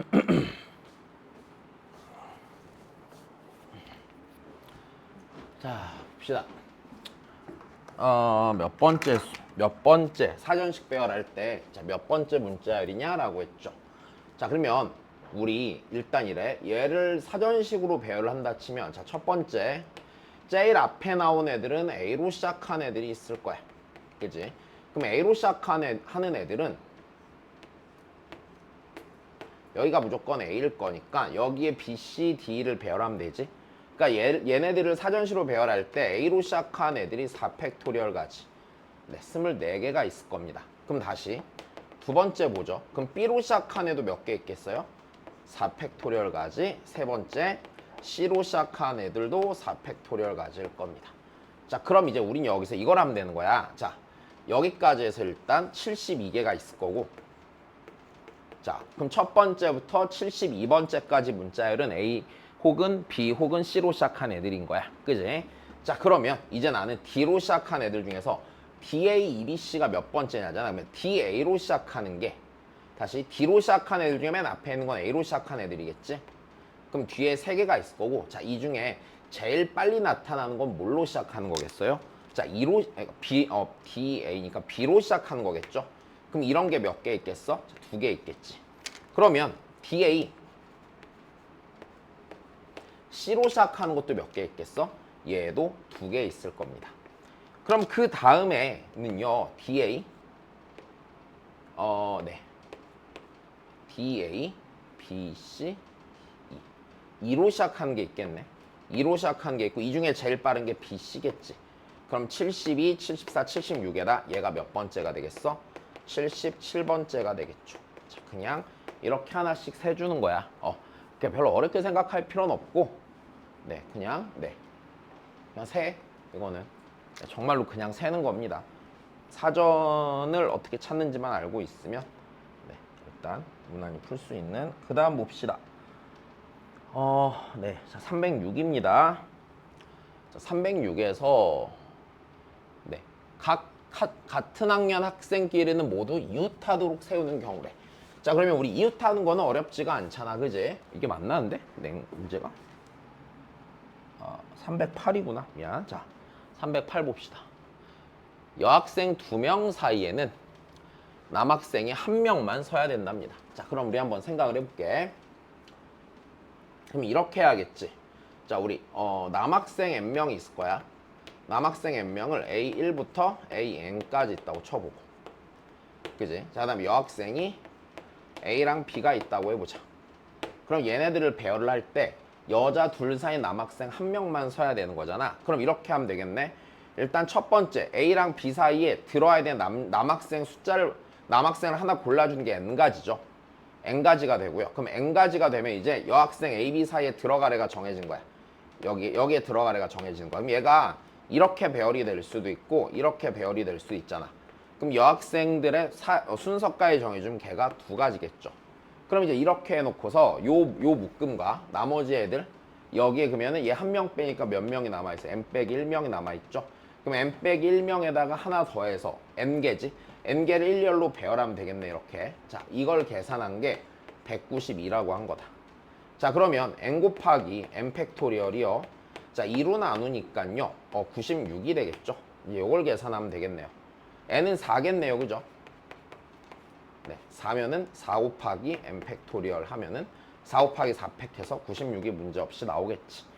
자, 봅시다. 어, 몇 번째, 수- 몇 번째 사전식 배열할 때, 자, 몇 번째 문자열이냐라고 했죠. 자, 그러면 우리 일단 이래. 얘를 사전식으로 배열을 한다 치면, 자, 첫 번째. 제일 앞에 나온 애들은 A로 시작한 애들이 있을 거야. 그지? 그럼 A로 시작한 애, 하는 애들은 여기가 무조건 A일 거니까 여기에 B, C, D를 배열하면 되지. 그러니까 얘, 얘네들을 사전시로 배열할 때 A로 시작한 애들이 4팩토리얼 가지. 네, 24개가 있을 겁니다. 그럼 다시 두 번째 보죠. 그럼 B로 시작한 애도 몇 개 있겠어요? 4팩토리얼 가지. 세 번째 C로 시작한 애들도 4팩토리얼 가지일 겁니다. 자, 그럼 이제 우린 여기서 이걸 하면 되는 거야. 자, 여기까지 해서 일단 72개가 있을 거고 자, 그럼 첫 번째부터 72번째까지 문자열은 A 혹은 B 혹은 C로 시작한 애들인 거야. 그지? 자, 그러면 이제 나는 D로 시작한 애들 중에서 DA, EBC가 몇 번째냐잖아. 그러면 DA로 시작하는 게 다시 D로 시작한 애들 중에 맨 앞에 있는 건 A로 시작한 애들이겠지? 그럼 뒤에 세 개가 있을 거고 자, 이 중에 제일 빨리 나타나는 건 뭘로 시작하는 거겠어요? 자, 2로 아니, B 어 DA니까 B로 시작하는 거겠죠? 그럼 이런 게 몇 개 있겠어? 두 개 있겠지. 그러면 DA C로 시작하는 것도 몇 개 있겠어? 얘도 두 개 있을 겁니다. 그럼 그 다음에는요, DA 어, 네. DA, BC, 2. 2로 시작하는 게 있겠네. 2로 시작하는 게 있고 이 중에 제일 빠른 게 BC겠지. 그럼 72, 74, 76에다 얘가 몇 번째가 되겠어? 77번째가 되겠죠. 자, 그냥 이렇게 하나씩 세주는 거야. 어, 그게 별로 어렵게 생각할 필요는 없고, 네, 그냥 네, 그냥 세. 이거는 네, 정말로 그냥 세는 겁니다. 사전을 어떻게 찾는지만 알고 있으면, 네, 일단 무난히 풀 수 있는. 그 다음 봅시다. 어, 네, 자, 306입니다. 자, 306에서 네, 각 카- 같은 학년 학생끼리는 모두 이웃하도록 세우는 경우래. 자, 그러면 우리 이웃하는 거는 어렵지가 않잖아, 그지? 이게 맞나는데? 네, 문제가? 아, 308이구나. 미안. 자, 308 봅시다. 여학생 두 명 사이에는 남학생이 한 명만 서야 된답니다. 자, 그럼 우리 한번 생각을 해볼게. 그럼 이렇게 해야겠지. 자, 우리 어, 남학생 n명이 있을 거야. 남학생 n명을 A1부터 AN까지 있다고 쳐보고. 그지? 자, 그다음에 여학생이 A랑 B가 있다고 해보자. 그럼 얘네들을 배열을 할 때 여자 둘 사이 남학생 한 명만 서야 되는 거잖아. 그럼 이렇게 하면 되겠네. 일단 첫 번째 A랑 B 사이에 들어와야 되는 남, 남학생 숫자를 남학생을 하나 골라주는 게 n가지죠. n가지가 되고요. 그럼 n가지가 되면 이제 여학생 A, B 사이에 들어가래가 정해진 거야. 여기 여기에 들어가래가 정해지는 거야. 그럼 얘가 이렇게 배열이 될 수도 있고 이렇게 배열이 될 수도 있잖아. 그럼 여학생들의 사- 어, 순서까지 정해주면 걔가 두 가지겠죠. 그럼 이제 이렇게 해놓고서 요, 요 묶음과 나머지 애들 여기에 그러면은 얘 한 명 빼니까 몇 명이 남아있어요? n 빼기 1명이 남아있죠? 그럼 n 빼기 1명에다가 하나 더해서 n개지? n개를 일렬로 배열하면 되겠네 이렇게 자 이걸 계산한 게 192라고 한 거다 자 그러면 n 곱하기 n 팩토리얼이요 자 2로 나누니까요 어 96이 되겠죠 이걸 계산하면 되겠네요 n은 4겠네요 그죠? 네, 4면은 4 곱하기 n 팩토리얼 하면은 4 곱하기 4팩 해서 96이 문제없이 나오겠지. 네,